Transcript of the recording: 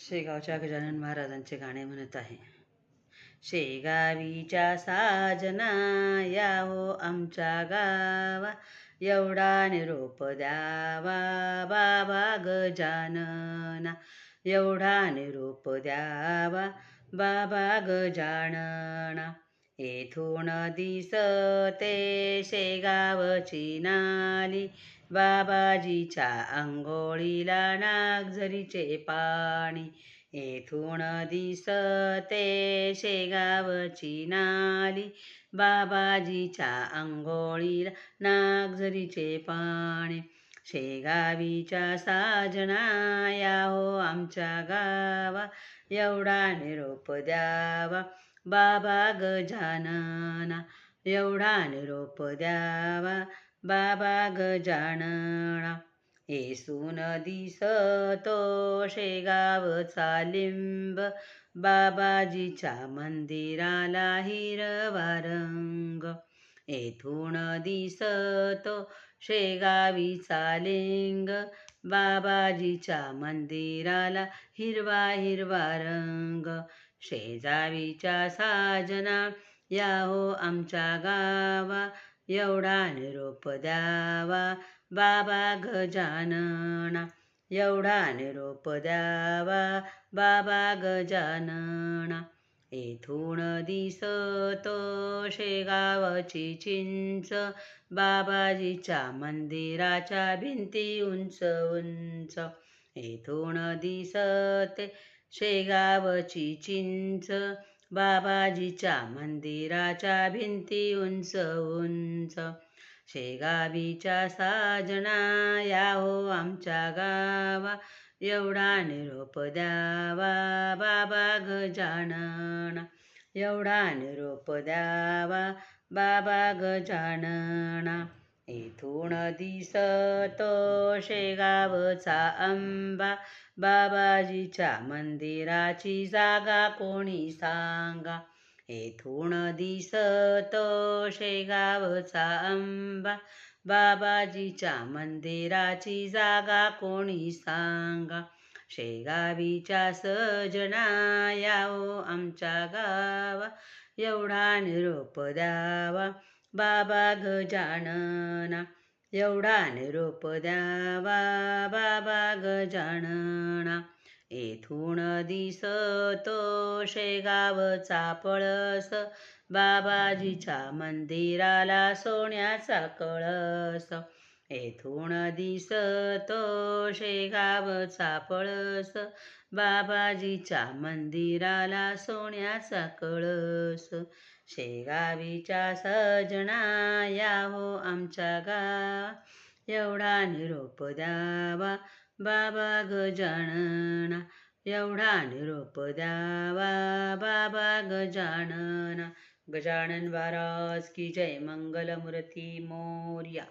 शेगावच्या गजानन महाराजांचे गाणे म्हणत आहे. शेगावीच्या साजना या हो आमच्या गावा. एवढा निरोप द्यावा बाबा गजानना एवढा निरोप द्यावा बाबा गजानना येथून दिसते शेगावची नाली. बाबाजीच्या आंघोळीला नागझरीचे पाणी. येथून दिसते शेगावची नाली. बाबाजीच्या आंघोळीला नागझरीचे पाणी. शेगावीच्या साजना या हो आमच्या गावा. एवढा निरोप द्यावा बाबा गजानना. एवढा निरोप द्यावा बाबा गजानना येसून दिसतो शेगाव चालिंब बाबाजीच्या मंदिराला हिरवा रंग येथून दिसतो शेगावी चालिंग बाबाजीच्या मंदिराला हिरवा हिरवा रंग शेजावीच्या साजना या हो आमच्या गावा. एवढा निरोप द्यावा बाबा गजानना एवढा निरोप द्यावा बाबा गजानना येथून दिसत शेगावची चिंच बाबाजीच्या मंदिराच्या भिंती उंच उंच. येथून दिसते शेगावची चिंच बाबाजीच्या मंदिराच्या भिंती उंच उंच शेगावीच्या साजना या हो आमच्या गावा. एवढा निरोप द्यावा बाबा गजानना एवढा निरोप द्यावा बाबा गजानना दिसतो शेगावचा अंबा बाबाजीच्या मंदिराची जागा कोणी सांगा? येथून दिसतो शेगावचा अंबा बाबाजीच्या मंदिराची जागा कोणी सांगा? शेगावीच्या सजना यावो आमच्या गावा. एवढा निरोप द्यावा. बाबा गजानना. एवढा निरोप द्यावा बाबा गजानना येथून दिसतो शेगावचा पळस बाबाजीच्या मंदिराला सोन्याचा कळस. येथून दिसतो शेगाव सापळस बाबाजीच्या मंदिराला सोन्याचा कळस. शेगावीच्या सजना या हो आमच्या गा. एवढा निरोप द्यावा बाबा गजानना एवढा निरोप द्यावा बाबा गजानना गजानन महाराज की जय मंगलमूर्ती मोर्या.